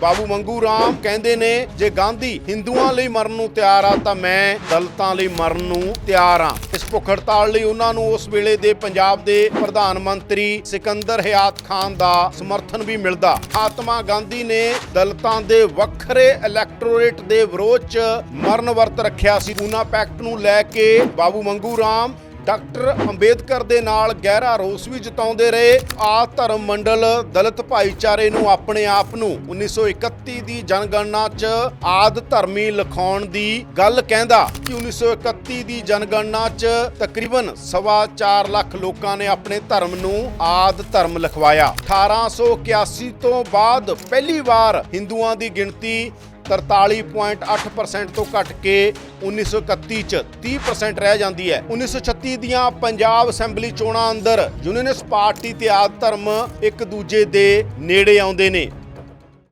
ਬਾਬੂ ਮੰਗੂ ਰਾਮ ਕਹਿੰਦੇ ਨੇ, ਜੇ ਗਾਂਧੀ ਹਿੰਦੂਆਂ ਲਈ ਮਰਨ ਨੂੰ ਤਿਆਰ ਆ, ਤਾਂ ਮੈਂ ਦਲਤਾਂ ਲਈ ਮਰਨ ਨੂੰ ਤਿਆਰ ਆ। ਇਸ ਭੁੱਖ ਹੜਤਾਲ ਲਈ ਉਹਨਾਂ ਨੂੰ ਉਸ ਵੇਲੇ ਦੇ ਪੰਜਾਬ ਦੇ ਪ੍ਰਧਾਨ ਮੰਤਰੀ ਸਿਕੰਦਰ ਹਯਾਤ ਖਾਨ ਦਾ ਸਮਰਥਨ ਵੀ ਮਿਲਦਾ। ਮਹਾਤਮਾ ਗਾਂਧੀ ਨੇ ਦਲਤਾਂ ਦੇ ਵੱਖਰੇ ਇਲੈਕਟੋਰੇਟ ਦੇ ਵਿਰੋਧ ਚ ਮਰਨ ਵਰਤ ਰੱਖਿਆ ਸੀ। ਪੂਨਾ ਪੈਕਟ ਨੂੰ ਲੈ ਕੇ ਬਾਬੂ ਮੰਗੂ ਰਾਮ ਡਾਕਟਰ ਅੰਬੇਦਕਰ ਦੇ ਨਾਲ ਗਹਿਰਾ ਰੋਸ ਵੀ ਜਤਾਉਂਦੇ ਰਹੇ। ਆ ਧਰਮ ਮੰਡਲ ਦਲਿਤ ਭਾਈਚਾਰੇ ਨੂੰ ਆਪਣੇ ਆਪ ਨੂੰ 1931 ਦੀ ਜਨਗਣਨਾ 'ਚ ਆਦ ਧਰਮੀ ਲਿਖਾਉਣ ਦੀ ਗੱਲ ਕਹਿੰਦਾ। ਕਿ 1931 ਦੀ ਜਨਗਣਨਾ 'ਚ ਤਕਰੀਬਨ ਸਵਾ ਚਾਰ ਲੱਖ ਲੋਕਾਂ ਨੇ ਆਪਣੇ ਧਰਮ ਨੂੰ ਆਦ ਧਰਮ ਲਿਖਵਾਇਆ। 1881 ਤੋਂ ਬਾਅਦ ਪਹਿਲੀ ਵਾਰ ਹਿੰਦੂਆਂ ਦੀ ਗਿਣਤੀ 43.8% ਤੋਂ ਘਟ ਕੇ 1931 ਚ 30% ਰਹਿ ਜਾਂਦੀ ਹੈ। 1936 ਦੀਆਂ ਪੰਜਾਬ ਅਸੈਂਬਲੀ ਚੋਣਾਂ ਅੰਦਰ ਯੂਨੀਅਨਿਸਟ ਪਾਰਟੀ ਤੇ ਆਦ ਧਰਮ ਇੱਕ ਦੂਜੇ ਦੇ ਨੇੜੇ ਆਉਂਦੇ ਨੇ।